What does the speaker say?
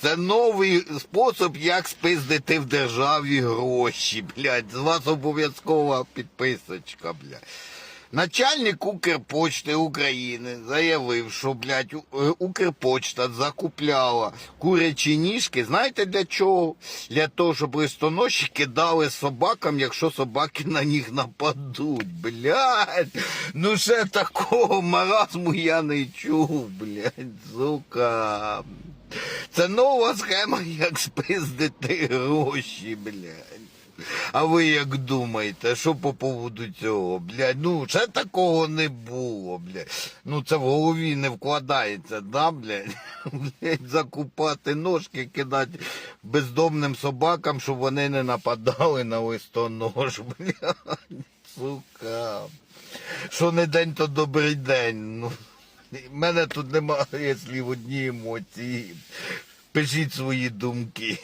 Це новий спосіб, як спиздити в державі гроші, блядь. З вас обов'язкова підписочка, блядь. Начальник Укрпочти України заявив, що, блядь, е, Укрпочта закупляла курячі ніжки. Знаєте для чого? Для того, щоб листоноші дали собакам, якщо собаки на них нападуть. Блядь. Ну ще такого маразму я не чув, блядь, сука. Це нова схема, як спиздити гроші, блядь. А ви як думаєте, що по поводу цього, блядь? Ну, ще такого не було, блядь. Ну це в голові не вкладається, да, блядь? Блядь, закупати ножки, кидати бездомним собакам, щоб вони не нападали на листонож, блядь. Сука. Що не день, то добрий день. Ну, в мене тут немає слів одні емоції. Пишіть свої думки.